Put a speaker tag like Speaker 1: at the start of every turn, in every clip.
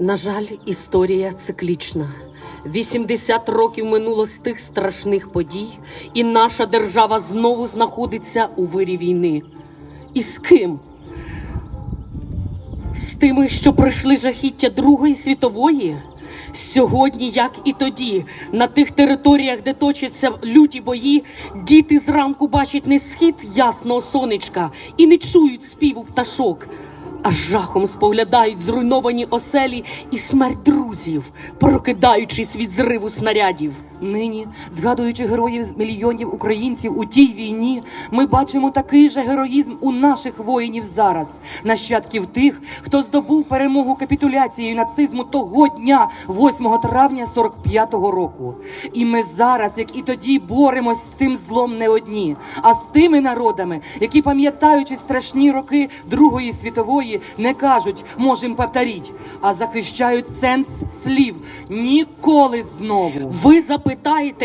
Speaker 1: На жаль, історія циклічна. 80 років минуло з тих страшних подій, і наша держава знову знаходиться у вирі війни. І з ким? З тими, що пройшли жахіття Другої світової? Сьогодні, як і тоді, на тих територіях, де точаться люті бої, діти зранку бачать не схід ясного сонечка і не чують співу пташок, а жахом споглядають зруйновані оселі і смерть друзів, прокидаючись від зриву снарядів.
Speaker 2: Нині, згадуючи героїв з мільйонів українців у тій війні, ми бачимо такий же героїзм у наших воїнів зараз, нащадків тих, хто здобув перемогу капітуляцією нацизму того дня, 8 травня 45-го року. І ми зараз, як і тоді, боремось з цим злом не одні, а з тими народами, які, пам'ятаючи страшні роки Другої світової, не кажуть можем повторіть, а захищають сенс слів ніколи знову.
Speaker 1: Ви запитаєте,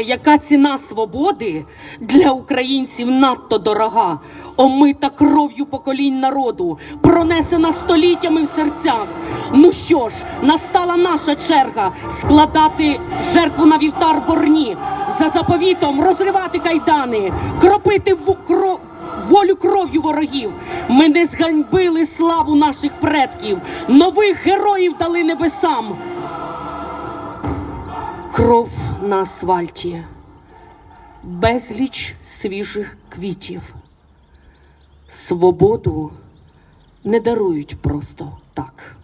Speaker 1: яка ціна свободи для українців надто дорога, омита кров'ю поколінь народу, пронесена століттями в серцях. Ну що ж, настала наша черга складати жертву на вівтар борні, за заповітом розривати кайдани, кропити в кров. Волю кров'ю ворогів ми не зганьбили славу наших предків, нових героїв дали небесам. Кров на асфальті, безліч свіжих квітів. Свободу не дарують просто так.